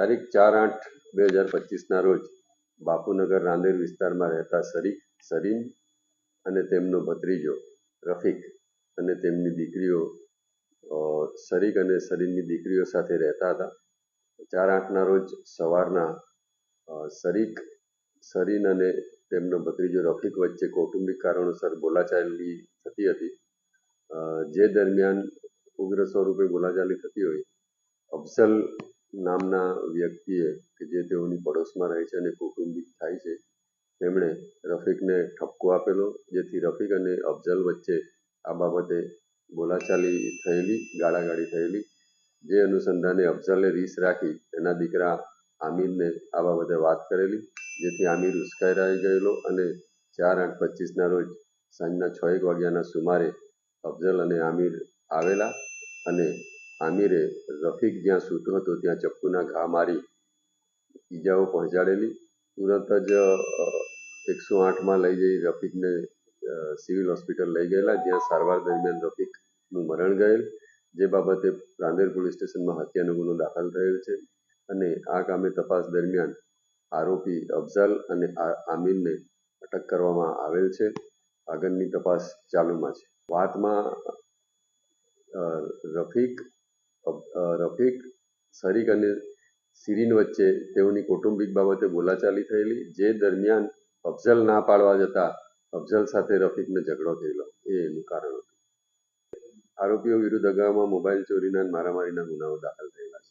તારીખ ચાર આઠ બે હજાર પચીસના રોજ બાપુનગર રાંદેર વિસ્તારમાં રહેતા શરીક સરીન અને તેમનો ભત્રીજો રફીક અને તેમની દીકરીઓ શરીક અને સરીનની દીકરીઓ સાથે રહેતા હતા. ચાર આઠના રોજ સવારના શરીક સરીન અને તેમનો ભત્રીજો રફીક વચ્ચે કૌટુંબિક કારણોસર બોલાચાલી થતી હતી. જે દરમિયાન ઉગ્ર સ્વરૂપે બોલાચાલી થતી હોય, અફઝલ નામના વ્યક્તિએ કે જે તેઓની પડોશમાં રહે છે અને કૌટુંબિક થાય છે, તેમણે રફીકને ઠપકો આપેલો, જેથી રફીક અને અફઝલ વચ્ચે આ બાબતે બોલાચાલી થયેલી, ગાળાગાળી થયેલી. જે અનુસંધાને અફઝલે રીસ રાખી એના દીકરા આમિરને આ બાબતે વાત કરેલી, જેથી આમિર ઉશ્કેરાઈ ગયેલો અને ચાર આઠ પચીસના રોજ સાંજના છ એક વાગ્યાના સુમારે અફઝલ અને આમિર આવેલા અને આમિરે રફીક જ્યાં સૂતો હતો, ત્યાં ચપ્પુના ઘા મારી ઈજાઓ પહોંચાડેલી. તુરંત જ એકસો આઠમાં લઈ જઈ રફીકને સિવિલ હોસ્પિટલ લઈ ગયેલા, જ્યાં સારવાર દરમિયાન રફીકનું મરણ ગયેલ, જે બાબતે રાંદેર પોલીસ સ્ટેશનમાં હત્યાનો ગુનો દાખલ થયેલ છે. અને આ કામે તપાસ દરમિયાન આરોપી અફઝલ અને આમિરને અટક કરવામાં આવેલ છે. આગળની તપાસ ચાલુમાં છે. વાતમાં રફીક રફીક શરીક અને સિરીન વચ્ચે તેઓની કૌટુંબિક બાબતે બોલાચાલી થયેલી, જે દરમિયાન અફઝલ ના પાડવા જતા અફઝલ સાથે રફીકને ઝઘડો થયેલો. એ એનું કારણ હતું. આરોપીઓ વિરુદ્ધ અગાઉમાં મોબાઈલ ચોરીના મારામારીના ગુનાઓ દાખલ થયેલા